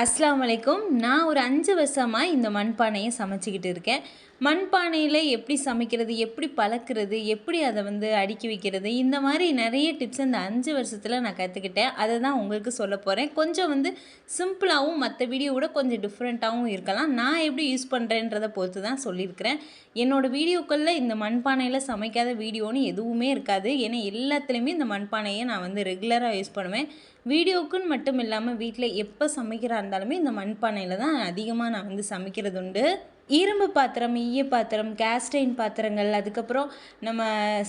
அஸ்லாம் வலைக்கும் நான் ஒரு அஞ்சு வருஷமாக இந்த மண்பானையை சமைச்சிக்கிட்டு இருக்கேன். மண்பானையில் எப்படி சமைக்கிறது எப்படி பழக்கிறது எப்படி அதை வந்து அடுக்கி வைக்கிறது இந்த மாதிரி நிறைய டிப்ஸ் இந்த அஞ்சு வருஷத்தில் நான் கற்றுக்கிட்டேன் அதை தான் உங்களுக்கு சொல்ல போகிறேன் கொஞ்சம் வந்து சிம்பிளாகவும் மற்ற வீடியோ கூட கொஞ்சம் டிஃப்ரெண்ட்டாகவும் இருக்கலாம். நான் எப்படி யூஸ் பண்ணுறேன்றதை பொறுத்து தான் சொல்லியிருக்கிறேன். என்னோடய வீடியோக்களில் இந்த மண்பானையில் சமைக்காத வீடியோன்னு எதுவுமே இருக்காது. ஏன்னா எல்லாத்துலேயுமே இந்த மண்பானையை நான் வந்து ரெகுலராக யூஸ் பண்ணுவேன். வீடியோக்குன்னு மட்டும் இல்லாமல் வீட்டில் எப்போ சமைக்கிறா இருந்தாலுமே இந்த மண்பானையில் தான் அதிகமாக நான் வந்து சமைக்கிறது உண்டு. இரும்பு பாத்திரம் ஈய பாத்திரம் கேஸ்டைன் பாத்திரங்கள் அதுக்கப்புறம் நம்ம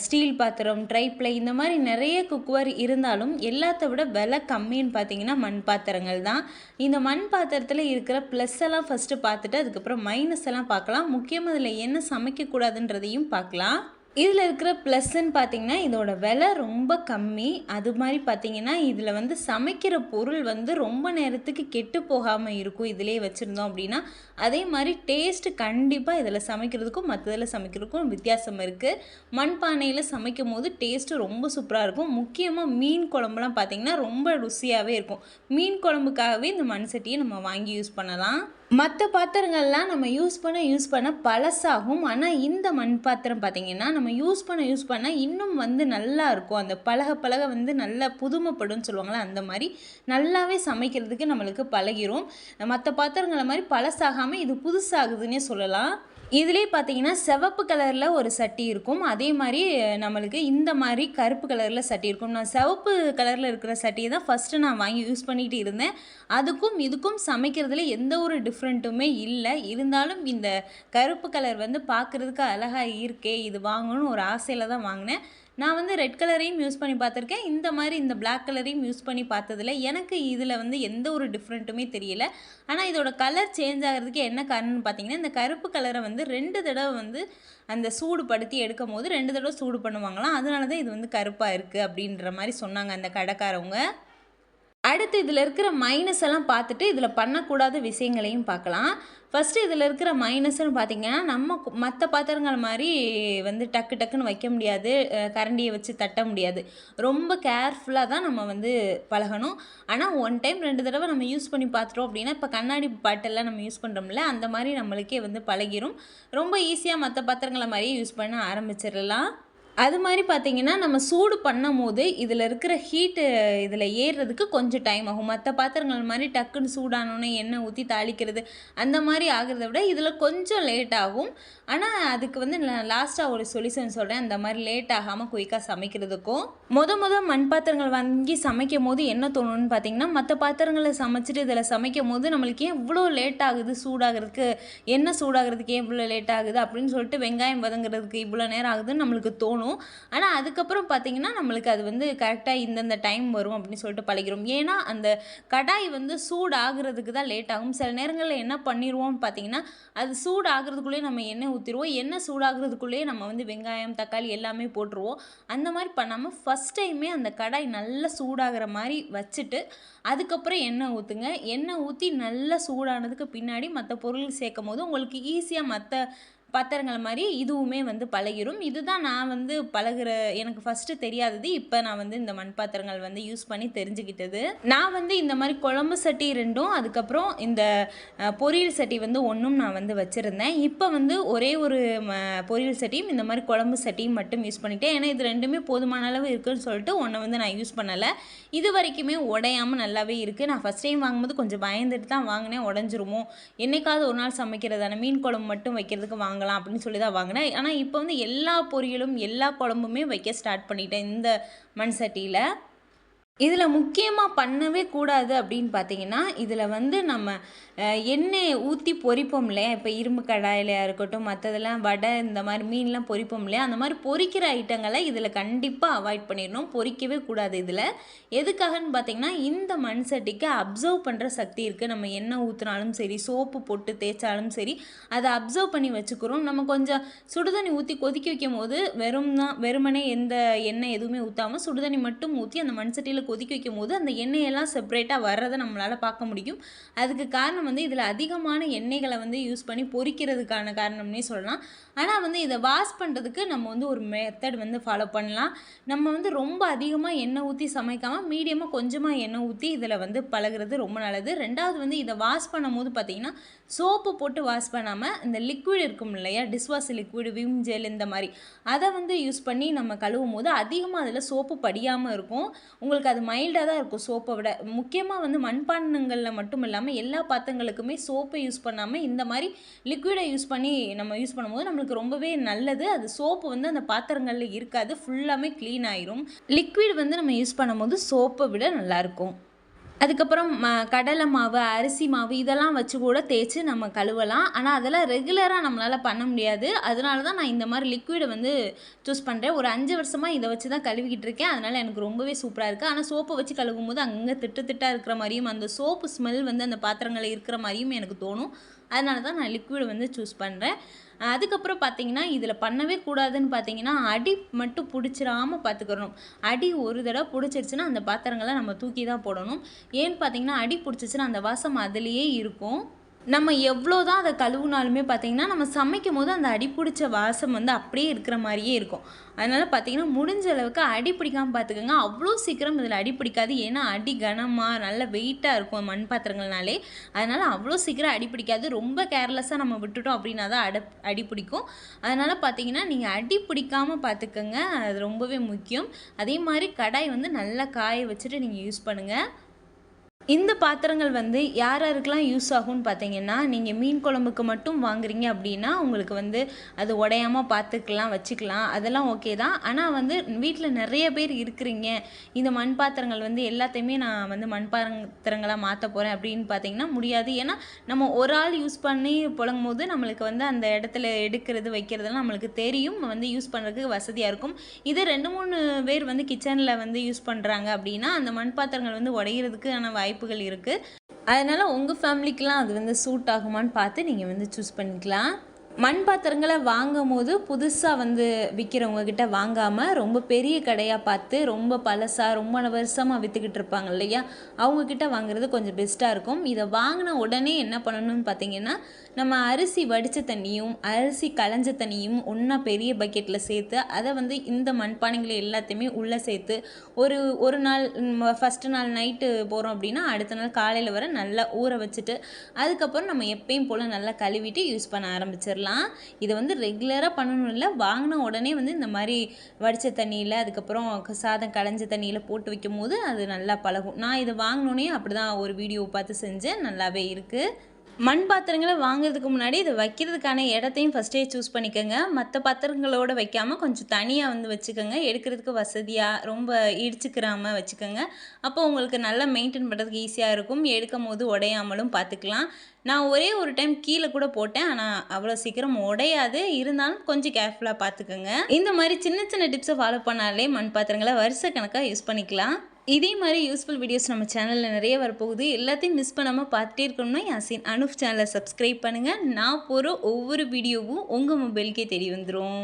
ஸ்டீல் பாத்திரம் ட்ரைப்ளை இந்த மாதிரி நிறைய குக்வேர் இருந்தாலும் எல்லாத்த விட விலை கம்மின்னு பார்த்தீங்கன்னா மண் பாத்திரங்கள் தான். இந்த மண் பாத்திரத்தில் இருக்கிற ப்ளஸ் எல்லாம் ஃபஸ்ட்டு பார்த்துட்டு அதுக்கப்புறம் மைனஸ் எல்லாம் பார்க்கலாம். முக்கியமாக இதில் என்ன சமைக்கக்கூடாதுன்றதையும் பார்க்கலாம். இதில் இருக்கிற ப்ளஸ்ன்னு பார்த்திங்கன்னா இதோட விலை ரொம்ப கம்மி. அது மாதிரி பார்த்தீங்கன்னா இதில் வந்து சமைக்கிற பொருள் வந்து ரொம்ப நேரத்துக்கு கெட்டு போகாமல் இருக்கும் இதிலே வச்சுருந்தோம் அப்படின்னா. அதே மாதிரி டேஸ்ட்டு கண்டிப்பாக இதில் சமைக்கிறதுக்கும் மற்றதில் சமைக்கிறதுக்கும் வித்தியாசம் இருக்குது மண்பானையில் சமைக்கும் போது டேஸ்ட்டு ரொம்ப சூப்பராக இருக்கும். முக்கியமாக மீன் குழம்புலாம் பார்த்திங்கன்னா ரொம்ப ருசியாகவே இருக்கும். மீன் குழம்புக்காகவே இந்த மண் சட்டியை நம்ம வாங்கி யூஸ் பண்ணலாம். மற்ற பாத்திரங்கள்லாம் நம்ம யூஸ் பண்ண யூஸ் பண்ண பழசாகும். ஆனால் இந்த மண் பாத்திரம் பார்த்திங்கன்னா நம்ம யூஸ் பண்ண யூஸ் பண்ண இன்னும் வந்து நல்லா இருக்கும். அந்த பழக பழக வந்து நல்லா புதுமைப்படும்னு சொல்லுவாங்களே அந்த மாதிரி நல்லாவே சமைக்கிறதுக்கு நம்மளுக்கு பழகிரும். மற்ற பாத்திரங்களை மாதிரி பழசாகாமல் இது புதுசாகுதுன்னே சொல்லலாம். இதுலேயே பார்த்தீங்கன்னா சிவப்பு கலரில் ஒரு சட்டி இருக்கும். அதே மாதிரி நம்மளுக்கு இந்த மாதிரி கருப்பு கலரில் சட்டி இருக்கும். நான் சிவப்பு கலரில் இருக்கிற சட்டியை தான் ஃபஸ்ட்டு நான் வாங்கி யூஸ் பண்ணிகிட்டு இருந்தேன். அதுக்கும் இதுக்கும் சமைக்கிறதுல எந்த ஒரு டிஃப்ரெண்ட்டுமே இல்லை. இருந்தாலும் இந்த கருப்பு கலர் வந்து பார்க்குறதுக்கு அழகாக இருக்கே இது வாங்கணும்னு ஒரு ஆசையில் தான் வாங்கினேன். நான் வந்து ரெட் கலரையும் யூஸ் பண்ணி பார்த்துருக்கேன். இந்த மாதிரி இந்த பிளாக் கலரையும் யூஸ் பண்ணி பார்த்ததில்ல. எனக்கு இதில் வந்து எந்த ஒரு டிஃப்ரெண்ட்டுமே தெரியல. ஆனால் இதோட கலர் சேஞ்ச் ஆகிறதுக்கு என்ன காரணம்னு பார்த்தீங்கன்னா இந்த கருப்பு கலரை வந்து ரெண்டு தடவை வந்து அந்த சூடு படுத்தி எடுக்கும் போது ரெண்டு தடவை சூடு பண்ணுவாங்களாம். அதனால தான் இது வந்து கருப்பாக இருக்குது அப்படின்ற மாதிரி சொன்னாங்க அந்த கடைக்காரவங்க. அடுத்து இதில் இருக்கிற மைனஸ் எல்லாம் பார்த்துட்டு இதில் பண்ணக்கூடாத விஷயங்களையும் பார்க்கலாம். ஃபஸ்ட்டு இதில் இருக்கிற மைனஸ்ன்னு பார்த்தீங்கன்னா நம்ம மற்ற பாத்திரங்கள் மாதிரி வந்து டக்கு டக்குன்னு வைக்க முடியாது. கரண்டியை வச்சு தட்ட முடியாது. ரொம்ப கேர்ஃபுல்லாக தான் நம்ம வந்து பழகணும். ஆனால் ஒன் டைம் ரெண்டு தடவை நம்ம யூஸ் பண்ணி பார்த்துட்டோம் அப்படின்னா இப்போ கண்ணாடி பாட்டெல்லாம் நம்ம யூஸ் பண்ணுறோம்ல அந்த மாதிரி நம்மளுக்கே வந்து பழகிரும். ரொம்ப ஈஸியாக மற்ற பாத்திரங்களை மாதிரியே யூஸ் பண்ண ஆரம்பிச்சிடலாம். அது மாதிரி பார்த்தீங்கன்னா நம்ம சூடு பண்ணும் போது இதில் இருக்கிற ஹீட்டு இதில் ஏறுறதுக்கு கொஞ்சம் டைம் ஆகும். மற்ற பாத்திரங்கள் மாதிரி டக்குன்னு சூடானோன்னே எண்ணெய் ஊற்றி தாளிக்கிறது அந்த மாதிரி ஆகிறத விட இதில் கொஞ்சம் லேட் ஆகும். ஆனால் அதுக்கு வந்து நான் லாஸ்ட்டாக ஒரு சொல்யூஷன் சொல்கிறேன் அந்த மாதிரி லேட் ஆகாமல் குயிக்காக சமைக்கிறதுக்கும். மொத முத மண் பாத்திரங்கள் வாங்கி சமைக்கும் போது என்ன தோணும்னு பார்த்தீங்கன்னா மற்ற பாத்திரங்களை சமைச்சிட்டு இதில் சமைக்கும் போது நம்மளுக்கு ஏன் இவ்வளோ லேட் ஆகுது சூடாகிறதுக்கு? என்ன சூடாகிறதுக்கு ஏன் இவ்வளோ லேட் ஆகுது? அப்படின்னு சொல்லிட்டு வெங்காயம் வதங்குறதுக்கு இவ்வளோ நேரம் ஆகுதுன்னு நம்மளுக்கு தோணும். தோணும் ஆனால் அதுக்கப்புறம் பார்த்தீங்கன்னா நம்மளுக்கு அது வந்து கரெக்டாக இந்தந்த டைம் வரும் அப்படின்னு சொல்லிட்டு பழகிறோம். ஏன்னா அந்த கடாய் வந்து சூடாகிறதுக்கு தான் லேட் ஆகும். சில நேரங்களில் என்ன பண்ணிடுவோம்னு பார்த்தீங்கன்னா அது சூடாகிறதுக்குள்ளேயே நம்ம எண்ணெய் ஊற்றிடுவோம் எண்ணெய் சூடாகிறதுக்குள்ளேயே நம்ம வந்து வெங்காயம் தக்காளி எல்லாமே போட்டுருவோம். அந்த மாதிரி பண்ணாமல் ஃபஸ்ட் டைமே அந்த கடாய் நல்லா சூடாகிற மாதிரி வச்சுட்டு அதுக்கப்புறம் எண்ணெய் ஊற்றுங்க எண்ணெய் ஊற்றி நல்லா சூடானதுக்கு பின்னாடி மற்ற பொருள் சேர்க்கும் போது உங்களுக்கு ஈஸியாக மற்ற பாத்திரங்கள் மாதிரி இதுவுமே வந்து பழகிரும். இதுதான் நான் வந்து பழகிற எனக்கு ஃபஸ்ட்டு தெரியாதது. இப்போ நான் வந்து இந்த மண் பாத்திரங்கள் வந்து யூஸ் பண்ணி தெரிஞ்சுக்கிட்டது நான் வந்து இந்த மாதிரி குழம்பு சட்டி ரெண்டும் அதுக்கப்புறம் இந்த பொரியல் சட்டி வந்து ஒன்றும் நான் வந்து வச்சுருந்தேன். இப்போ வந்து ஒரே ஒரு பொரியல் சட்டியும் இந்த மாதிரி குழம்பு சட்டியும் மட்டும் யூஸ் பண்ணிட்டேன். ஏன்னா இது ரெண்டுமே போதுமான அளவு இருக்குன்னு சொல்லிட்டு ஒன்றை வந்து நான் யூஸ் பண்ணலை. இது வரைக்குமே உடையாமல் நல்லாவே இருக்குது நான் ஃபஸ்ட் டைம் வாங்கும்போது கொஞ்சம் பயந்துட்டு தான் வாங்கினேன். உடஞ்சிருமோ? என்னைக்காவது ஒரு நாள் சமைக்கிறதான மீன் குழம்பு மட்டும் வைக்கிறதுக்கு வாங்க வாங்கலாம் அப்படின்னு சொல்லி தான் வாங்கினேன். ஆனால் இப்போ வந்து எல்லா பொரியலும் எல்லா குழம்புமே வைக்க ஸ்டார்ட் பண்ணிட்டேன் இந்த மண் சட்டியில். இதில் முக்கியமாக பண்ணவே கூடாது அப்படின்னு பார்த்தீங்கன்னா இதில் வந்து நம்ம எண்ணெய் ஊற்றி பொரிப்போம் இல்லையா? இப்போ இரும்பு கடாயிலையாக இருக்கட்டும் மற்றதெல்லாம் வடை இந்த மாதிரி மீன்லாம் பொரிப்போம் இல்லையா? அந்த மாதிரி பொரிக்கிற ஐட்டங்களை இதில் கண்டிப்பாக அவாய்ட் பண்ணிடணும். பொரிக்கவே கூடாது இதில். எதுக்காகன்னு பார்த்தீங்கன்னா இந்த மண் சட்டிக்கு அப்சர்வ் பண்ணுற சக்தி இருக்குது நம்ம எண்ணெய் ஊற்றினாலும் சரி சோப்பு போட்டு தேய்ச்சாலும் சரி அதை அப்சர்வ் பண்ணி வச்சுக்கிறோம். நம்ம கொஞ்சம் சுடுதண்ணி ஊற்றி கொதிக்க வைக்கும் போது வெறும் தான் வெறுமனே எந்த எண்ணெய் எதுவுமே ஊற்றாமல் சுடுதண்ணி மட்டும் ஊற்றி அந்த மண் சட்டியில் கொதிக்க வைக்கும் போது அந்த எண்ணெயெல்லாம் செப்பரேட்டாக வர்றதை நம்மளால் பார்க்க முடியும். அதுக்கு காரணம் வந்து இதில் அதிகமான எண்ணெய்களை வந்து யூஸ் பண்ணி பொரிக்கிறதுக்கான காரணம்னே சொல்லலாம். ஆனால் வந்து இதை வாஷ் பண்ணுறதுக்கு நம்ம வந்து ஒரு மெத்தட் வந்து ஃபாலோ பண்ணலாம். நம்ம வந்து ரொம்ப அதிகமாக எண்ணெய் ஊற்றி சமைக்காமல் மீடியமாக கொஞ்சமாக எண்ணெய் ஊற்றி இதில் வந்து பழகுறது ரொம்ப நல்லது. ரெண்டாவது வந்து இதை வாஷ் பண்ணும்போது பார்த்தீங்கன்னா சோப்பு போட்டு வாஷ் பண்ணாமல் இந்த லிக்விட் இருக்கும் இல்லையா டிஷ்வாஷ் லிக்விட் விம் ஜெல் இந்த மாதிரி அதை வந்து யூஸ் பண்ணி நம்ம கழுவும் போது அதிகமாக அதில் சோப்பு படியாமல் இருக்கும். உங்களுக்கு அது அது மைல்டாக தான் இருக்கும் சோப்பை விட. முக்கியமாக வந்து மண்பாண்டங்களில் மட்டும் இல்லாமல் எல்லா பாத்திரங்களுக்குமே சோப்பை யூஸ் பண்ணாமல் இந்த மாதிரி லிக்விடை யூஸ் பண்ணி நம்ம யூஸ் பண்ணும்போது நம்மளுக்கு ரொம்பவே நல்லது. அது சோப்பு வந்து அந்த பாத்திரங்களில் இருக்காது. ஃபுல்லாமே க்ளீன் ஆயிரும். லிக்விட் வந்து நம்ம யூஸ் பண்ணும்போது சோப்பை விட நல்லாயிருக்கும் அதுக்கப்புறம் ம கடலை மாவு அரிசி மாவு இதெல்லாம் வச்சு கூட தேய்ச்சி நம்ம கழுவலாம். ஆனால் அதெல்லாம் ரெகுலராக நம்மளால் பண்ண முடியாது. அதனால தான் நான் இந்த மாதிரி லிக்விடை வந்து சூஸ் பண்ணுறேன் ஒரு அஞ்சு வருஷமாக இதை வச்சு தான் கழுவிக்கிட்டு இருக்கேன். அதனால் எனக்கு ரொம்பவே சூப்பராக இருக்குது ஆனால் சோப்பை வச்சு கழுவும் போது அங்கே திட்டு திட்டாக இருக்கிற மாதிரியும் அந்த சோப்பு ஸ்மெல் வந்து அந்த பாத்திரங்களில் இருக்கிற மாதிரியும் எனக்கு தோணும். அதனால தான் நான் லிக்விட் வந்து சூஸ் பண்ணுறேன் அதுக்கப்புறம் பார்த்தீங்கன்னா இதில் பண்ணவே கூடாதுன்னு பார்த்தீங்கன்னா அடி மட்டும் பிடிச்சிராம பார்த்துக்கிறணும் அடி ஒரு தடவை பிடிச்சிருச்சுன்னா அந்த பாத்திரங்களை நம்ம தூக்கி தான் போடணும். ஏன்னு பார்த்தீங்கன்னா அடி பிடிச்சிச்சின்னா அந்த வாசம் அதுலேயே இருக்கும். நம்ம எவ்வளோ தான் அதை கழுவுனாலுமே பார்த்தீங்கன்னா நம்ம சமைக்கும் போது அந்த அடி பிடிச்ச வாசம் வந்து அப்படியே இருக்கிற மாதிரியே இருக்கும். அதனால் பார்த்தீங்கன்னா முடிஞ்ச அளவுக்கு அடி பிடிக்காமல் பார்த்துக்கோங்க. அவ்வளோ சீக்கிரம் இதில் அடி பிடிக்காது. ஏன்னா அடி கனமாக நல்ல வெயிட்டாக இருக்கும் மண் பாத்திரங்கள்னாலே. அதனால் அவ்வளோ சீக்கிரம் அடி பிடிக்காது. ரொம்ப கேர்லெஸ்ஸாக நம்ம விட்டுட்டோம் அப்படின்னா தான் அட அடி பிடிக்கும். அதனால் பார்த்தீங்கன்னா நீங்கள் அடி பிடிக்காமல் பார்த்துக்கோங்க. அது ரொம்பவே முக்கியம். அதே மாதிரி கடாய் வந்து நல்லா காய வச்சுட்டு நீங்கள் யூஸ் பண்ணுங்கள் இந்த பாத்திரங்கள் வந்து யார் யாருக்கெல்லாம் யூஸ் ஆகும்னு பார்த்தீங்கன்னா நீங்கள் மீன் குழம்புக்கு மட்டும் வாங்குறீங்க அப்படின்னா உங்களுக்கு வந்து அது உடையாமல் பார்த்துக்கலாம் வச்சுக்கலாம். அதெல்லாம் ஓகே தான். ஆனால் வந்து வீட்டில் நிறைய பேர் இருக்கிறீங்க. இந்த மண் பாத்திரங்கள் வந்து எல்லாத்தையுமே நான் வந்து மண் பாத்திரங்களாக மாற்ற போகிறேன் அப்படின்னு பார்த்தீங்கன்னா முடியாது. ஏன்னா நம்ம ஒரு ஆள் யூஸ் பண்ணி புழங்கும் போது நம்மளுக்கு வந்து அந்த இடத்துல எடுக்கிறது வைக்கிறதுலாம் நம்மளுக்கு தெரியும். வந்து யூஸ் பண்ணுறதுக்கு வசதியாக இருக்கும். இது ரெண்டு மூணு பேர் வந்து கிச்சனில் வந்து யூஸ் பண்ணுறாங்க அப்படின்னா அந்த மண் பாத்திரங்கள் வந்து உடையிறதுக்கான வாய்ப்பு வாய்ப்புகள் இருக்குது அதனால் உங்கள் ஃபேமிலிக்கெலாம் அது வந்து சூட் ஆகுமான்னு பார்த்து நீங்கள் வந்து சூஸ் பண்ணிக்கலாம். மண் பாத்திரங்களை வாங்கும் போது புதுசாக வந்து விற்கிறவங்க கிட்ட வாங்காமல் ரொம்ப பெரிய கடையாக பார்த்து ரொம்ப பழசாக ரொம்ப வருஷமாக விற்றுக்கிட்டு இருப்பாங்க இல்லையா? அவங்கக்கிட்ட வாங்குறது கொஞ்சம் பெஸ்ட்டாக இருக்கும். இதை வாங்கின உடனே என்ன பண்ணணும்னு பார்த்தீங்கன்னா நம்ம அரிசி வடித்த தண்ணியும் அரிசி களைஞ்ச தண்ணியும் ஒன்றா பெரிய பக்கெட்டில் சேர்த்து அதை வந்து இந்த மண்பானைகளை எல்லாத்தையுமே உள்ளே சேர்த்து ஒரு ஒரு நாள் ஃபஸ்ட்டு நாள் நைட்டு போகிறோம் அப்படின்னா அடுத்த நாள் காலையில் வர நல்லா ஊற வச்சுட்டு அதுக்கப்புறம் நம்ம எப்பயும் போல் நல்லா கழுவிட்டு யூஸ் பண்ண ஆரம்பிச்சிடலாம். பண்ணலாம் இதை வந்து ரெகுலராக பண்ணணும் இல்லை வாங்கின உடனே வந்து இந்த மாதிரி வடித்த தண்ணியில் அதுக்கப்புறம் சாதம் களைஞ்ச தண்ணியில் போட்டு வைக்கும் போது அது நல்லா பழகும். நான் இதை வாங்கினோன்னே அப்படி தான் ஒரு வீடியோ பார்த்து செஞ்சேன். நல்லாவே இருக்குது மண் பாத்திரங்களை வாங்குறதுக்கு முன்னாடி இதை வைக்கிறதுக்கான இடத்தையும் ஃபஸ்ட்டே சூஸ் பண்ணிக்கோங்க. மற்ற பாத்திரங்களோட வைக்காமல் கொஞ்சம் தனியாக வந்து வச்சுக்கோங்க. எடுக்கிறதுக்கு வசதியாக ரொம்ப இடிச்சுக்கிறாமல் வச்சுக்கோங்க. அப்போ உங்களுக்கு நல்லா மெயின்டைன் பண்ணுறதுக்கு ஈஸியாக இருக்கும். எடுக்கும் போது உடையாமலும் பார்த்துக்கலாம் நான் ஒரே ஒரு டைம் கீழே கூட போட்டேன். ஆனால் அவ்வளோ சீக்கிரம் உடையாது. இருந்தாலும் கொஞ்சம் கேர்ஃபுல்லாக பார்த்துக்கோங்க இந்த மாதிரி சின்ன சின்ன டிப்ஸை ஃபாலோ பண்ணாலே மண் பாத்திரங்களை வருஷ கணக்காக யூஸ் பண்ணிக்கலாம். இதே மாதிரி யூஸ்ஃபுல் வீடியோஸ் நம்ம சேனலில் நிறைய வரப்போகுது. எல்லாத்தையும் மிஸ் பண்ணாமல் பார்த்துட்டே இருக்கணும்னா யாசின் அனுஃப் சேனலை சப்ஸ்கிரைப் பண்ணுங்கள் நான் போகிற ஒவ்வொரு வீடியோவும் உங்கள் மொபைலுக்கே தெரிய வந்துடும்